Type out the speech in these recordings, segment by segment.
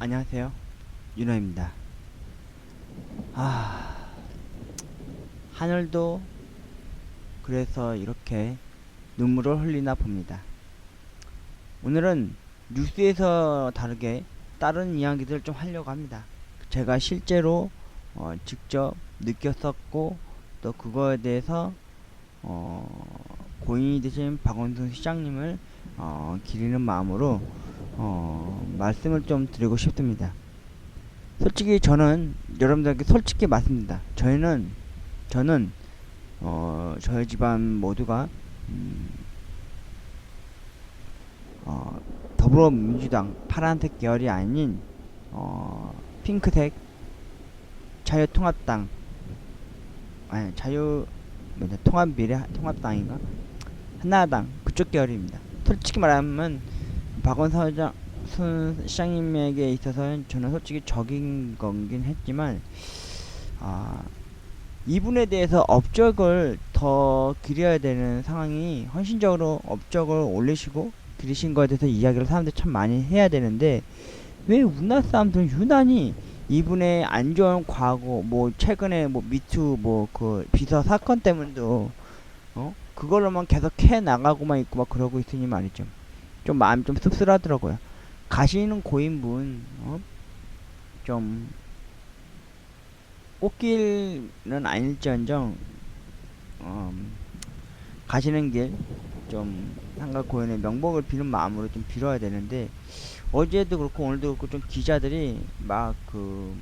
안녕하세요. 윤호입니다. 아, 하늘도 그래서 이렇게 눈물을 흘리나 봅니다. 오늘은 뉴스에서 다르게 다른 이야기들 좀 하려고 합니다. 제가 실제로 어, 직접 느꼈었고 또 그거에 대해서 어, 고인이 되신 박원순 시장님을 어, 기리는 마음으로 어, 말씀을 좀 드리고 싶습니다. 솔직히 저는 여러분들에게 솔직히 말씀드립니다. 저희는 저는 어, 저희 집안 모두가 음, 어, 더불어민주당 파란색 계열이 아닌 어, 핑크색 자유통합당 아니 자유 통합미래 통합당인가 한나라당 그쪽 계열입니다. 솔직히 말하면 박원순 시장, 순 시장님에게 있어서는 저는 솔직히 적인 거긴 했지만 아 이분에 대해서 업적을 더 기려야 되는 상황이 헌신적으로 업적을 올리시고 기리신 거에 대해서 이야기를 사람들이 참 많이 해야 되는데 왜 우리나라 사람들은 유난히 이분의 안 좋은 과거 뭐 최근에 뭐 미투 뭐 그 비서 사건 때문에도 어 그걸로만 계속 해 나가고만 있고 막 그러고 있으니 말이죠. 좀 마음이 좀 씁쓸하더라고요. 가시는 고인분 어? 좀 꽃길은 아닐지언정 음, 가시는 길 좀 한가 고인의 명복을 비는 마음으로 좀 빌어야 되는데 어제도 그렇고 오늘도 그렇고 좀 기자들이 막 그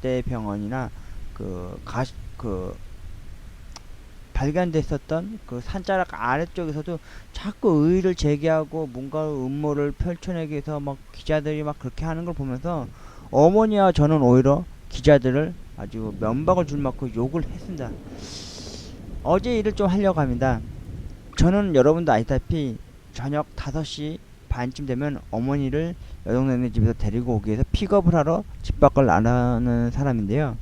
서울대병원이나 그가그 발견됐었던 그 산자락 아래쪽에서도 자꾸 의의를 제기하고 뭔가 음모를 펼쳐내기 위해서 막 기자들이 막 그렇게 하는 걸 보면서 어머니와 저는 오히려 기자들을 아주 면박을 줄 만큼 욕을 했습니다. 어제 일을 좀 하려고 합니다. 저는 여러분도 아시다시피 저녁 5시 반쯤 되면 어머니를 여동생네 집에서 데리고 오기 위해서 픽업을 하러 집 밖을 나가는 사람인데요.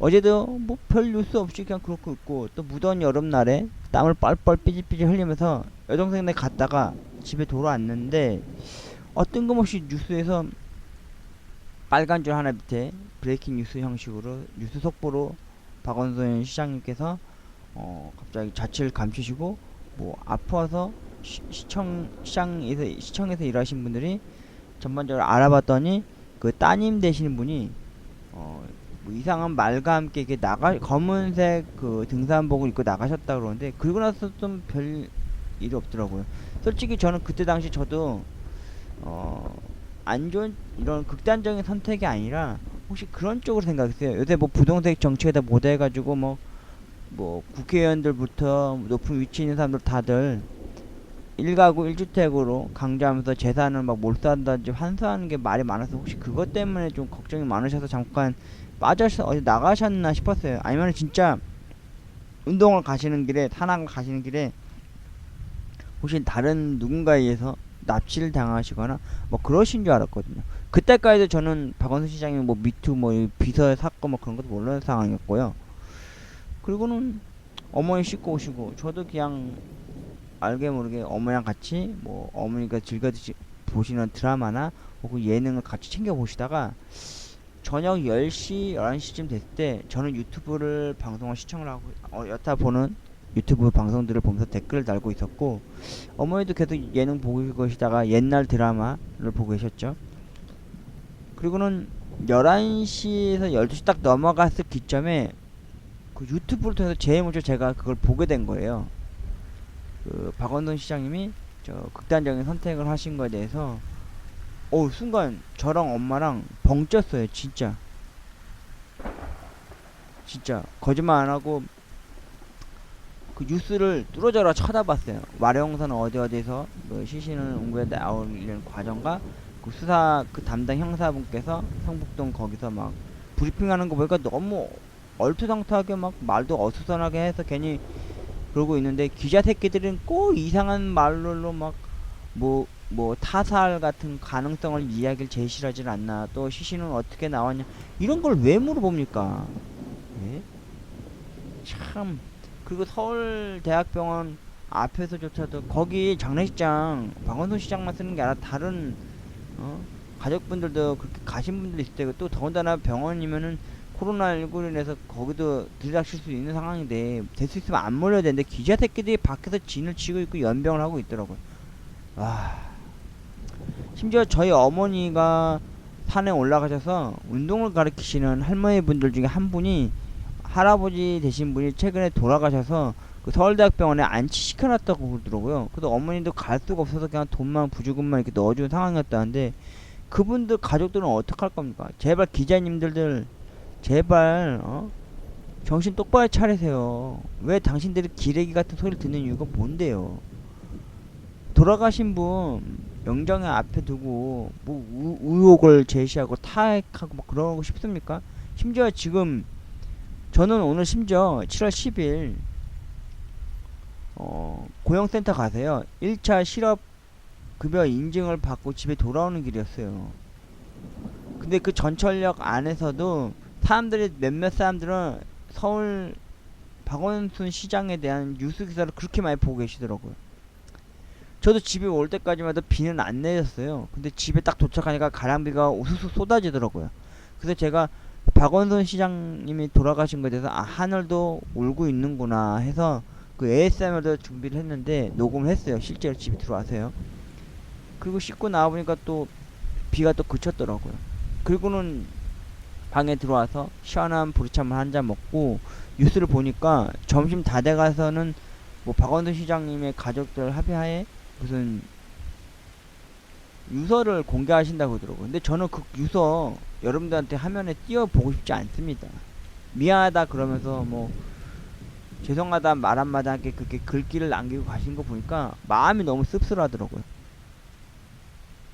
어제도 뭐 별 뉴스 없이 그냥 그렇고 있고 또 무더운 여름날에 땀을 뻘뻘 삐질삐질 흘리면서 여동생네 갔다가 집에 돌아왔는데 어떤 것없이 뉴스에서 빨간 줄 하나 밑에 브레이킹 뉴스 형식으로 뉴스 속보로 박원순 시장님께서 어 갑자기 자취를 감추시고 뭐 아파서 시, 시청 시장에서 시청에서 일하신 분들이 전반적으로 알아봤더니 그 따님 되시는 분이 어 뭐 이상한 말과 함께 이렇게 나가 검은색 그 등산복을 입고 나가셨다 그러는데 그리고 나서 좀 별 일이 없더라고요. 솔직히 저는 그때 당시 저도 어 안 좋은 이런 극단적인 선택이 아니라 혹시 그런 쪽으로 생각했어요. 요새 뭐 부동산 정책에다 못해가지고 뭐 뭐 국회의원들부터 높은 위치에 있는 사람들 다들 일가구 일주택으로 강조하면서 재산을 막 몰수한다든지 환수하는 게 말이 많아서 혹시 그것 때문에 좀 걱정이 많으셔서 잠깐 빠져서 어디 나가셨나 싶었어요. 아니면 진짜 운동을 가시는 길에 산악을 가시는 길에 혹시 다른 누군가에 의해서 납치를 당하시거나 뭐 그러신 줄 알았거든요. 그때까지도 저는 박원순 시장이 뭐 미투 뭐 비서 사건 뭐 그런 것도 모르는 상황이었고요. 그리고는 어머니 씻고 오시고 저도 그냥 알게 모르게 어머니랑 같이 뭐 어머니가 즐겨 드시, 보시는 드라마나 혹은 예능을 같이 챙겨 보시다가 저녁 10시, 11시쯤 됐을 때 저는 유튜브를 방송을 시청을 하고 어, 여타 보는 유튜브 방송들을 보면서 댓글을 달고 있었고 어머니도 계속 예능 보고 계시다가 옛날 드라마를 보고 계셨죠. 그리고는 11시에서 12시 딱 넘어갔을 기점에 그 유튜브를 통해서 제일 먼저 제가 그걸 보게 된 거예요. 그 박원순 시장님이 저 극단적인 선택을 하신 거에 대해서 어 순간 저랑 엄마랑 벙 쪘어요 진짜. 진짜 거짓말 안 하고 그 뉴스를 뚫어져라 쳐다봤어요. 와룡선 어디 어디서 뭐 시신을 운구에 나오는 과정과 그 수사 그 담당 형사분께서 성북동 거기서 막 브리핑하는 거 보니까 너무 얼토당토하게 막 말도 어수선하게 해서 괜히 그러고 있는데 기자 새끼들은 꼭 이상한 말로 막 뭐 뭐 타살 같은 가능성을 이야기를 제시하질 않나. 또 시신은 어떻게 나왔냐. 이런 걸 왜 물어봅니까? 예? 참. 그리고 서울대학병원 앞에서조차도 거기 장례식장 박원순 시장만 쓰는 게 아니라 다른 어? 가족분들도 그렇게 가신 분들 있을 테고 또 더군다나 병원이면은 코로나19로 인해서 거기도 들이닥칠 수 있는 상황인데 될 수 있으면 안 몰려야 되는데 기자 새끼들이 밖에서 진을 치고 있고 연병을 하고 있더라고요. 와 심지어 저희 어머니가 산에 올라가셔서 운동을 가르치시는 할머니 분들 중에 한 분이 할아버지 되신 분이 최근에 돌아가셔서 그 서울대학병원에 안치시켜놨다고 그러더라고요. 그래서 어머니도 갈 수가 없어서 그냥 돈만 부주금만 이렇게 넣어주는 상황이었다는데 그분들 가족들은 어떡할 겁니까? 제발 기자님들들 제발 어? 정신 똑바로 차리세요. 왜 당신들이 기레기 같은 소리를 듣는 이유가 뭔데요? 돌아가신 분 영정에 앞에 두고 뭐 우, 의혹을 제시하고 타액하고 뭐 그러고 싶습니까? 심지어 지금 저는 오늘 심지어 7월 10일 어, 고용센터 가세요. 1차 실업 급여 인증을 받고 집에 돌아오는 길이었어요. 근데 그 전철역 안에서도 사람들이 몇몇 사람들은 서울 박원순 시장에 대한 뉴스 기사를 그렇게 많이 보고 계시더라고요. 저도 집에 올 때까지만 해도 비는 안 내렸어요. 근데 집에 딱 도착하니까 가랑비가 우수수 쏟아지더라고요. 그래서 제가 박원순 시장님이 돌아가신 것에 대해서 아 하늘도 울고 있는구나 해서 그 ASMR도 준비를 했는데 녹음을 했어요. 실제로 집에 들어와서요. 그리고 씻고 나와보니까 또 비가 또 그쳤더라고요. 그리고는 방에 들어와서 시원한 보리차물 한잔 먹고 뉴스를 보니까 점심 다 돼가서는 뭐 박원순 시장님의 가족들 합의하에 무슨 유서를 공개하신다고 그러더라고요. 근데 저는 그 유서 여러분들한테 화면에 띄워보고 싶지 않습니다. 미안하다 그러면서 뭐 죄송하다 말 한마디하게 그렇게 글귀를 남기고 가신 거 보니까 마음이 너무 씁쓸하더라고요.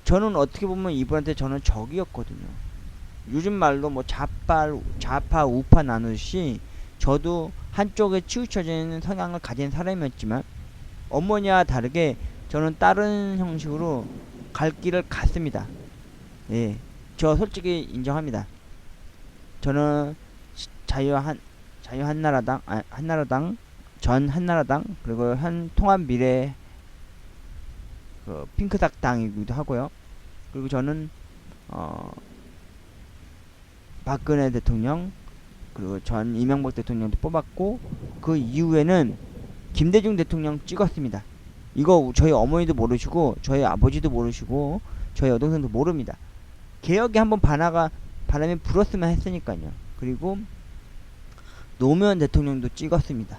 저는 어떻게 보면 이분한테 저는 적이었거든요. 요즘 말로 뭐 좌파, 좌파, 우파 나누듯이 저도 한쪽에 치우쳐지는 성향을 가진 사람이었지만 어머니와 다르게 저는 다른 형식으로 갈 길을 갔습니다. 예, 저 솔직히 인정합니다. 저는 시- 자유한 자유 한나라당, 아, 한나라당 전 한나라당 그리고 현 통합 미래 그 핑크삭 당이기도 하고요. 그리고 저는 어 박근혜 대통령 그리고 전 이명박 대통령도 뽑았고 그 이후에는 김대중 대통령 찍었습니다. 이거 저희 어머니도 모르시고 저희 아버지도 모르시고 저희 여동생도 모릅니다. 개혁에 한번 바나가 바람이 불었으면 했으니까요. 그리고 노무현 대통령도 찍었습니다.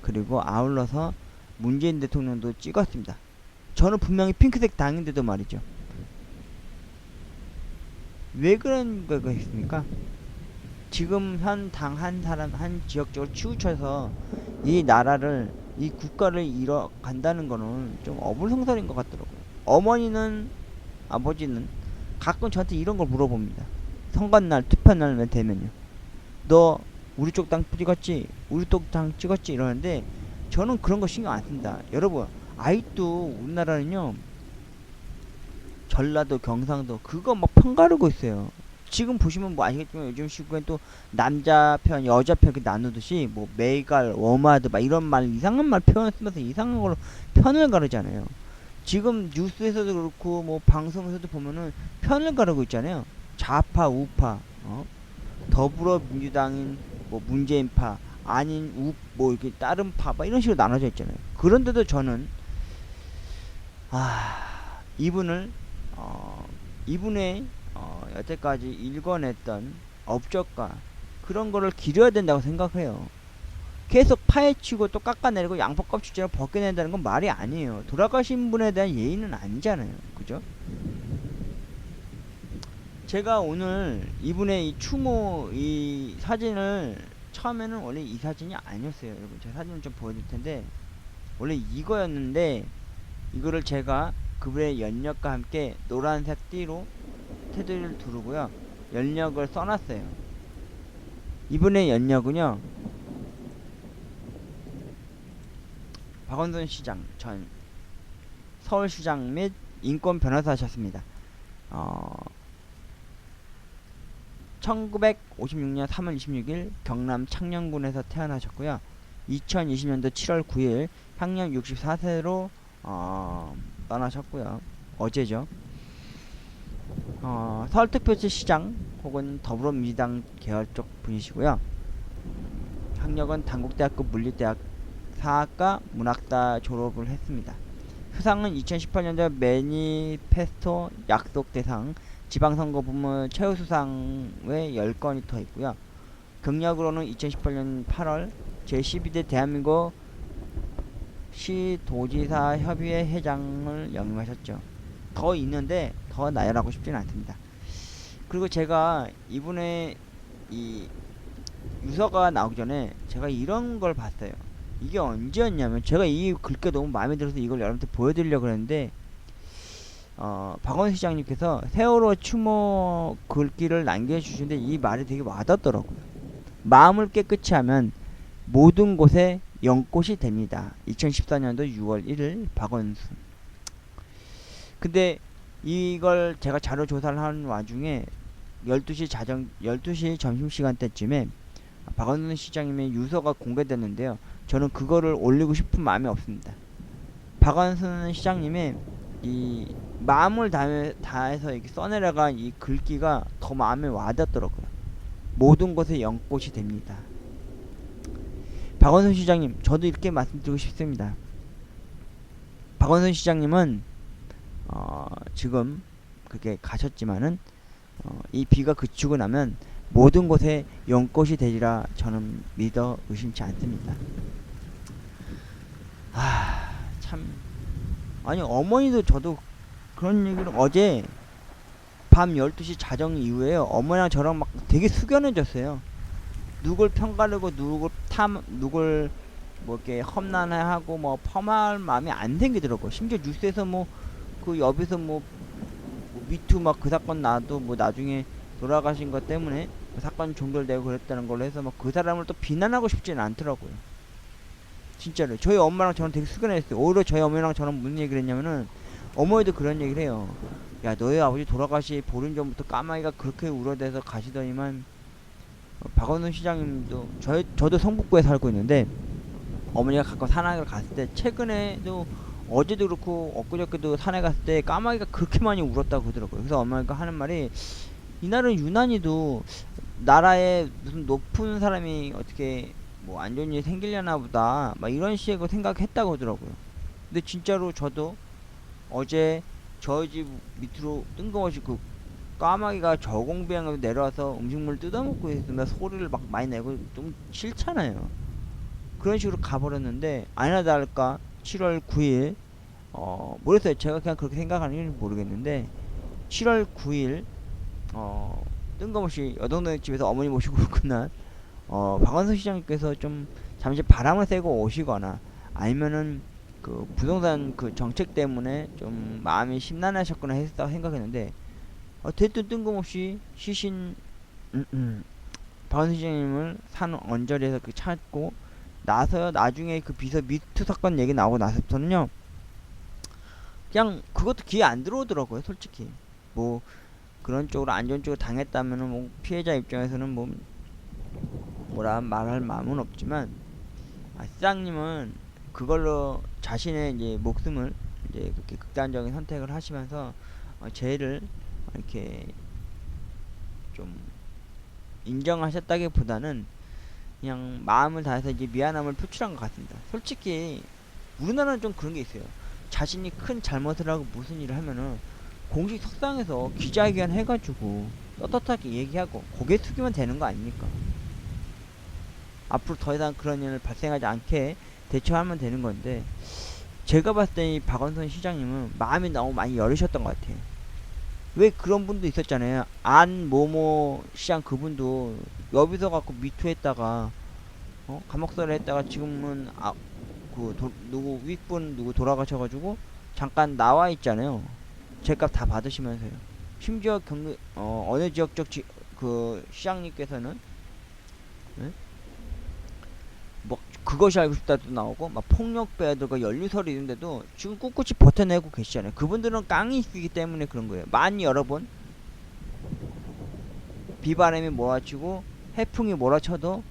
그리고 아울러서 문재인 대통령도 찍었습니다. 저는 분명히 핑크색 당인데도 말이죠. 왜 그런 거가 있습니까? 지금 현 당 한 사람 한 지역적으로 치우쳐서 이 나라를 이 국가를 잃어 간다는 거는 좀 어불성설인 것 같더라고요. 어머니는 아버지는 가끔 저한테 이런 걸 물어봅니다. 선거날 투표날 되면요. 너 우리 쪽 당 찍었지? 우리 쪽 당 찍었지? 이러는데 저는 그런 거 신경 안 씁니다. 여러분 아직도 우리나라는요 전라도 경상도 그거 막 편가르고 있어요. 지금 보시면 뭐 아시겠지만 요즘 시국엔 또 남자 편 여자 편 이렇게 나누듯이 뭐 메이갈 워마드 막 이런 말 이상한 말 표현 쓰면서 이상한 걸로 편을 가르잖아요. 지금 뉴스에서도 그렇고 뭐 방송에서도 보면은 편을 가르고 있잖아요. 좌파 우파 어? 더불어민주당인 뭐 문재인파 아닌 우 뭐 이렇게 다른 파막 이런 식으로 나눠져 있잖아요. 그런데도 저는 아 이분을 어 이분의 어 여태까지 읽어냈던 업적과 그런 거를 기려야 된다고 생각해요. 계속 파헤치고 또 깎아내리고 양파 껍질을 벗겨낸다는 건 말이 아니에요. 돌아가신 분에 대한 예의는 아니잖아요. 그죠? 제가 오늘 이분의 이 추모 이 사진을 처음에는 원래 이 사진이 아니었어요. 여러분 제가 사진을 좀 보여줄 텐데 원래 이거였는데 이거를 제가 그분의 연력과 함께 노란색 띠로 테두리를 두르고요. 연력을 써놨어요. 이분의 연력은요. 박원순 시장 전 서울시장 및 인권 변호사셨습니다. 어, 1956년 3월 26일 경남 창녕군에서 태어나셨고요. 2020년도 7월 9일 향년 64세로 어, 떠나셨고요. 어제죠. 어, 서울특별시 시장 혹은 더불어민주당 계열 쪽 분이시고요. 학력은 단국대학교 물리대학 사학과 문학다 졸업을 했습니다. 수상은 2018년도 매니페스토 약속 대상 지방선거 부문 최우수상에 10건이 더 있고요. 경력으로는 2018년 8월 제12대 대한민국 시도지사 협의회 회장을 역임하셨죠. 더 있는데 더 나열하고 싶지는 않습니다. 그리고 제가 이분의 이 유서가 나오기 전에 제가 이런 걸 봤어요. 이게 언제였냐면 제가 이 글귀가 너무 마음에 들어서 이걸 여러분한테 보여드리려고 그랬는데 어, 박원 시장님께서 세월호 추모 글귀를 남겨주시는데 이 말이 되게 와닿더라고요. 마음을 깨끗이 하면 모든 곳에 연꽃이 됩니다. 2014년도 6월 1일 박원순. 근데 이걸 제가 자료 조사를 하는 와중에 12시 자정 12시 점심 시간 때쯤에 박원순 시장님의 유서가 공개됐는데요. 저는 그거를 올리고 싶은 마음이 없습니다. 박원순 시장님의 이 마음을 다해, 다해서 이렇게 써내려간 이 글귀가 더 마음에 와닿더라고요. 모든 곳에 연꽃이 됩니다. 박원순 시장님, 저도 이렇게 말씀드리고 싶습니다. 박원순 시장님은 어, 지금 그게 가셨지만은 어, 이 비가 그치고 나면 모든 곳에 연꽃이 되리라 저는 믿어 의심치 않습니다. 아, 참 아니 어머니도 저도 그런 얘기를 어제 밤 12시 자정 이후에 어머니랑 저랑 막 되게 숙연해졌어요. 누굴 평가르고 누굴 탐 누굴 뭐 이렇게 험난해하고 뭐 펌할 마음이 안 생기더라고. 심지어 뉴스에서 뭐 그 옆에서 뭐, 뭐 미투 막 그 사건 나도 뭐 나중에 돌아가신 것 때문에 그 사건 종결되고 그랬다는 걸로 해서 막 그 사람을 또 비난하고 싶지는 않더라고요. 진짜로 저희 엄마랑 저는 되게 숙연했어요. 오히려 저희 어머니랑 저는 무슨 얘기를 했냐면은 어머니도 그런 얘기를 해요. 야 너희 아버지 돌아가시 보름 전부터 까마귀가 그렇게 울어대서 가시더니만 어, 박원순 시장님도 저 저도 성북구에 살고 있는데 어머니가 가끔 산악을 갔을 때 최근에도 어제도 그렇고 엊그저께도 산에 갔을 때 까마귀가 그렇게 많이 울었다고 그러더라고요. 그래서 어머니가 하는 말이 이날은 유난히도 나라에 무슨 높은 사람이 어떻게 뭐 안 좋은 일이 생기려나 보다 막 이런 식으로 생각했다고 하더라고요. 근데 진짜로 저도 어제 저희 집 밑으로 뜬금없이 그 까마귀가 저공비행으로 내려와서 음식물 뜯어먹고 있으면 소리를 막 많이 내고 좀 싫잖아요. 그런 식으로 가버렸는데 아니나 다를까 7월 9일 어 모르겠어요. 제가 그냥 그렇게 생각하는지 모르겠는데 7월 9일 어 뜬금없이 여동네 집에서 어머니 모시고 끝난 어 박원순 시장님께서 좀 잠시 바람을 쐬고 오시거나 아니면은 그 부동산 그 정책 때문에 좀 마음이 심란하셨거나 했다 생각했는데 어쨌든 뜬금없이 시신 음, 음, 박원순 시장님을 산 언저리에서 그 찾고 나서 나중에 그 비서 미투 사건 얘기 나오고 나서부터는요 그냥 그것도 귀에 안 들어오더라고요 솔직히. 뭐 그런 쪽으로 안 좋은 쪽으로 당했다면은 뭐 피해자 입장에서는 뭐 뭐라 말할 마음은 없지만 아, 시장님은 그걸로 자신의 이제 목숨을 이제 그렇게 극단적인 선택을 하시면서 어, 죄를 이렇게 좀 인정하셨다기보다는 그냥 마음을 다해서 이제 미안함을 표출한 것 같습니다. 솔직히 우리나라는 좀 그런 게 있어요. 자신이 큰 잘못을 하고 무슨 일을 하면은 공식 석상에서 기자회견 해가지고 떳떳하게 얘기하고 고개 숙이면 되는 거 아닙니까? 앞으로 더 이상 그런 일을 발생하지 않게 대처하면 되는 건데 제가 봤을 때 이 박원순 시장님은 마음이 너무 많이 열으셨던 것 같아요. 왜 그런 분도 있었잖아요. 안 모모 시장 그분도 여기서 갖고 미투했다가 어? 감옥살이 했다가 지금은 아, 그 도, 누구 윗분 누구 돌아가셔가지고 잠깐 나와 있잖아요. 제값 다 받으시면서요. 심지어 경기 어, 어느 지역적 지, 그 시장님께서는 네? 뭐 그것이 알고 싶다도 나오고 막 폭력 배들과 연루설이 있는데도 지금 꿋꿋이 버텨내고 계시잖아요. 그분들은 깡이 있기 때문에 그런 거예요. 만 여러 번 비바람이 몰아치고 해풍이 몰아쳐도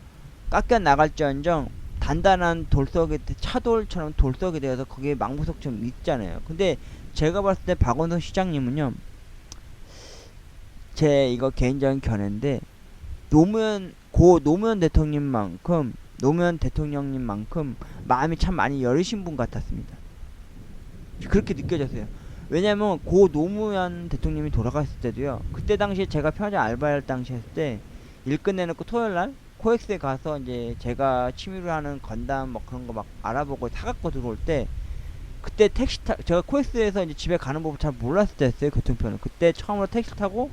깎여 나갈지언정 단단한 돌석에 차돌처럼 돌석이 되어서 거기에 망부석처럼 있잖아요. 근데 제가 봤을 때 박원순 시장님은요 제 이거 개인적인 견해인데 노무현 고 노무현 대통령님만큼 노무현 대통령님만큼 마음이 참 많이 여리신 분 같았습니다. 그렇게 느껴졌어요. 왜냐면 고 노무현 대통령이 돌아갔을 때도요. 그때 당시에 제가 편의점 알바할 당시 했을 때 일 끝내놓고 토요일 날 코엑스에 가서 이제 제가 취미로 하는 건담 뭐 그런 거 막 알아보고 사갖고 들어올 때 그때 택시 타 제가 코엑스에서 이제 집에 가는 법을 잘 몰랐을 때였어요 교통편을 그때 처음으로 택시 타고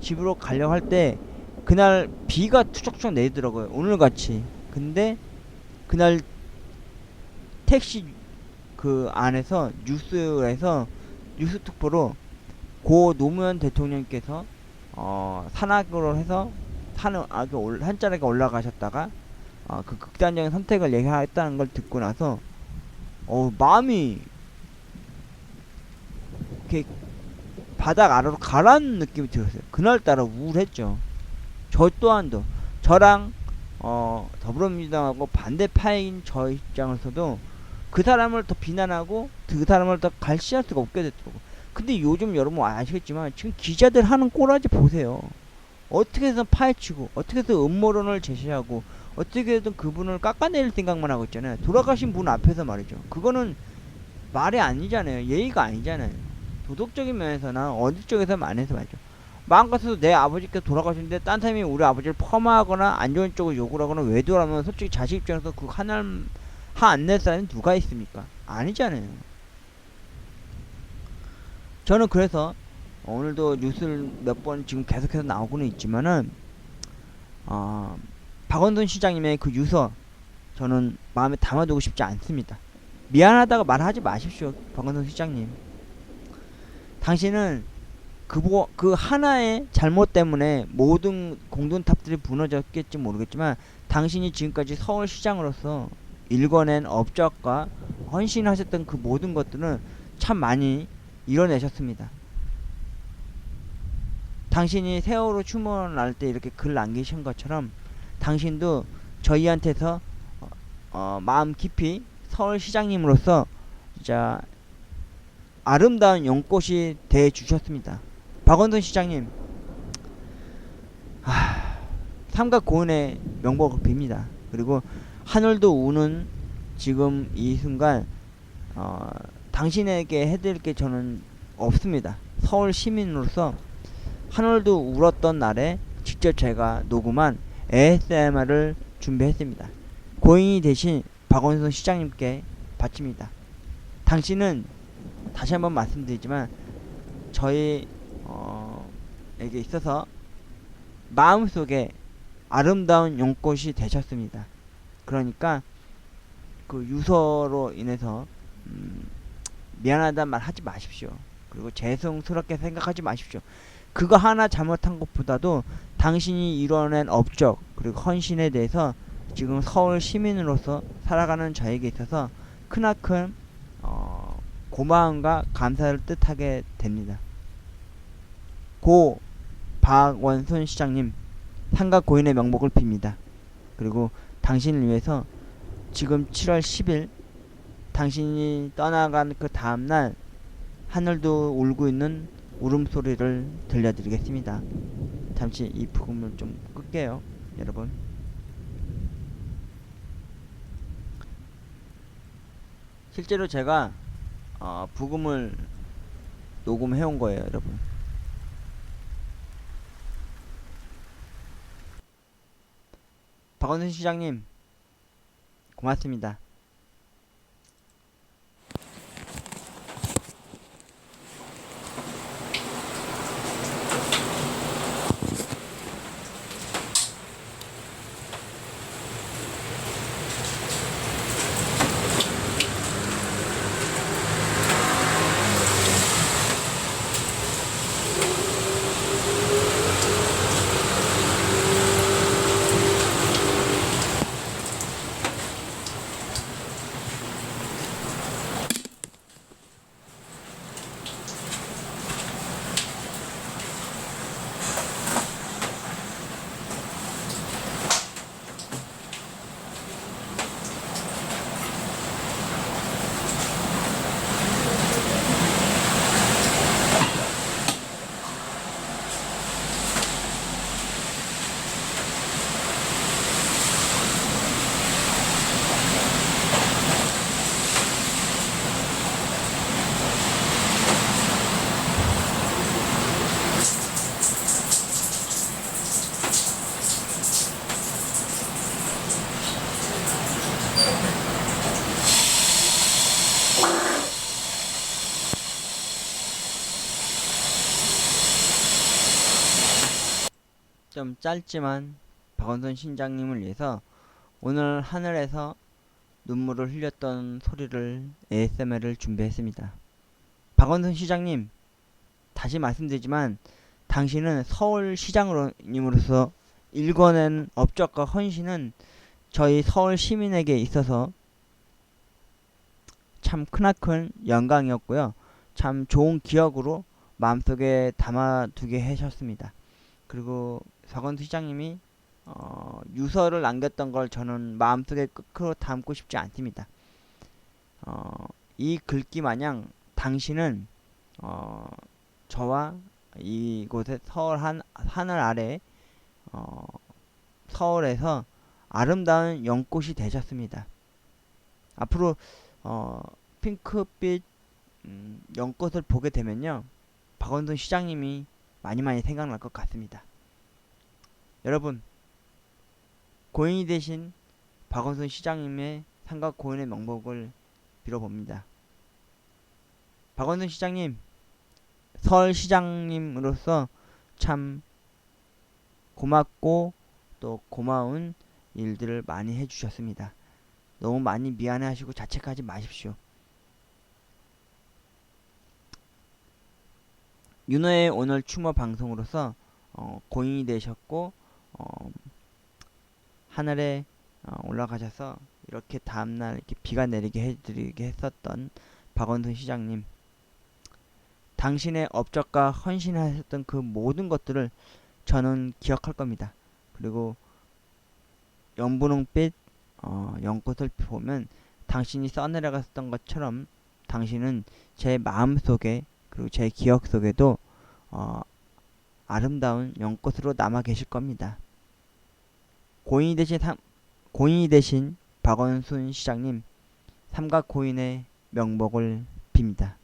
집으로 가려고 할 때 그날 비가 투적투적 내리더라고요 오늘 같이 근데 그날 택시 그 안에서 뉴스에서 뉴스 특보로 고 노무현 대통령께서 어 산악으로 해서 산을 아, 그 올- 한자리가 올라가셨다가 어, 그 극단적인 선택을 얘기했다는 걸 듣고 나서 어 마음이 이렇게 바닥 아래로 가라앉는 느낌이 들었어요. 그날따라 우울했죠. 저 또한도 저랑 어 더불어민주당하고 반대파인 저 입장에서도 그 사람을 더 비난하고 그 사람을 더 갈시할 수가 없게 됐더라고. 근데 요즘 여러분 아시겠지만 지금 기자들 하는 꼬라지 보세요. 어떻게 해서 파헤치고 어떻게 해서 음모론을 제시하고 어떻게든 그분을 깎아내릴 생각만 하고 있잖아요. 돌아가신 분 앞에서 말이죠. 그거는 말이 아니잖아요. 예의가 아니잖아요. 도덕적인 면에서나 어디 쪽에서 안해서 말이죠. 마음 같아서 내 아버지께서 돌아가셨는데 딴 사람이 우리 아버지를 폄하하거나 안 좋은 쪽을 욕을 하거나 외도하면 솔직히 자식 입장에서 그 하나를 화안낼 사람이 누가 있습니까? 아니잖아요. 저는 그래서 오늘도 뉴스를 몇 번 지금 계속해서 나오고는 있지만은 어, 박원순 시장님의 그 유서 저는 마음에 담아두고 싶지 않습니다. 미안하다고 말하지 마십시오, 박원순 시장님. 당신은 그, 보, 그 하나의 잘못 때문에 모든 공동탑들이 무너졌겠지 모르겠지만 당신이 지금까지 서울시장으로서 일궈낸 업적과 헌신하셨던 그 모든 것들은 참 많이 이뤄내셨습니다. 당신이 세월호 추모할 때 이렇게 글 남기신 것처럼 당신도 저희한테서 어, 어, 마음 깊이 서울시장님으로서 진짜 아름다운 연꽃이 돼 주셨습니다. 박원순 시장님, 하, 삼가 고은의 명복을 빕니다. 그리고 하늘도 우는 지금 이 순간 어, 당신에게 해드릴 게 저는 없습니다. 서울 시민으로서 하늘도 울었던 날에 직접 제가 녹음한 ASMR을 준비했습니다. 고인이 대신 박원순 시장님께 바칩니다. 당신은 다시 한번 말씀드리지만 저희 어, 에게 있어서 마음속에 아름다운 용꽃이 되셨습니다. 그러니까 그 유서로 인해서 음, 미안하다는 말 하지 마십시오. 그리고 죄송스럽게 생각하지 마십시오. 그거 하나 잘못한 것보다도 당신이 이뤄낸 업적 그리고 헌신에 대해서 지금 서울 시민으로서 살아가는 저에게 있어서 크나큰 어, 고마움과 감사를 뜻하게 됩니다. 고 박원순 시장님 상가 고인의 명복을 빕니다. 그리고 당신을 위해서 지금 7월 10일 당신이 떠나간 그 다음날 하늘도 울고 있는 울음소리를 들려드리겠습니다. 잠시 이 부금을 좀 끌게요, 여러분. 실제로 제가 어, 부금을 녹음해 온 거예요, 여러분. 박원순 시장님, 고맙습니다. 좀 짧지만 박원순 시장님을 위해서 오늘 하늘에서 눈물을 흘렸던 소리를 ASMR을 준비했습니다. 박원순 시장님, 다시 말씀드리지만 당신은 서울시장님으로서 일궈낸 업적과 헌신은 저희 서울 시민에게 있어서 참 크나큰 영광이었고요. 참 좋은 기억으로 마음속에 담아두게 하셨습니다. 그리고 박원순 시장님이 어, 유서를 남겼던 걸 저는 마음속에 끄크로 담고 싶지 않습니다. 어, 이 글귀 마냥 당신은 어, 저와 이곳에 서울 한 하늘 아래 어, 서울에서 아름다운 연꽃이 되셨습니다. 앞으로 어, 핑크빛 음, 연꽃을 보게 되면요, 박원순 시장님이 많이 많이 생각날 것 같습니다. 여러분, 고인이 되신 박원순 시장님의 상가 고인의 명복을 빌어봅니다. 박원순 시장님, 서울 시장님으로서 참 고맙고 또 고마운 일들을 많이 해주셨습니다. 너무 많이 미안해하시고 자책하지 마십시오. 윤호의 오늘 추모 방송으로서 어, 고인이 되셨고 어, 하늘에 어, 올라가셔서 이렇게 다음날 이렇게 비가 내리게 해드리게 했었던 박원순 시장님 당신의 업적과 헌신하셨던 그 모든 것들을 저는 기억할 겁니다. 그리고 연분홍빛 어, 연꽃을 보면 당신이 써내려갔던 것처럼 당신은 제 마음 속에 그리고 제 기억 속에도 어, 아름다운 연꽃으로 남아 계실 겁니다. 고인이 되신 삼, 고인이 되신 박원순 시장님 삼각 고인의 명복을 빕니다.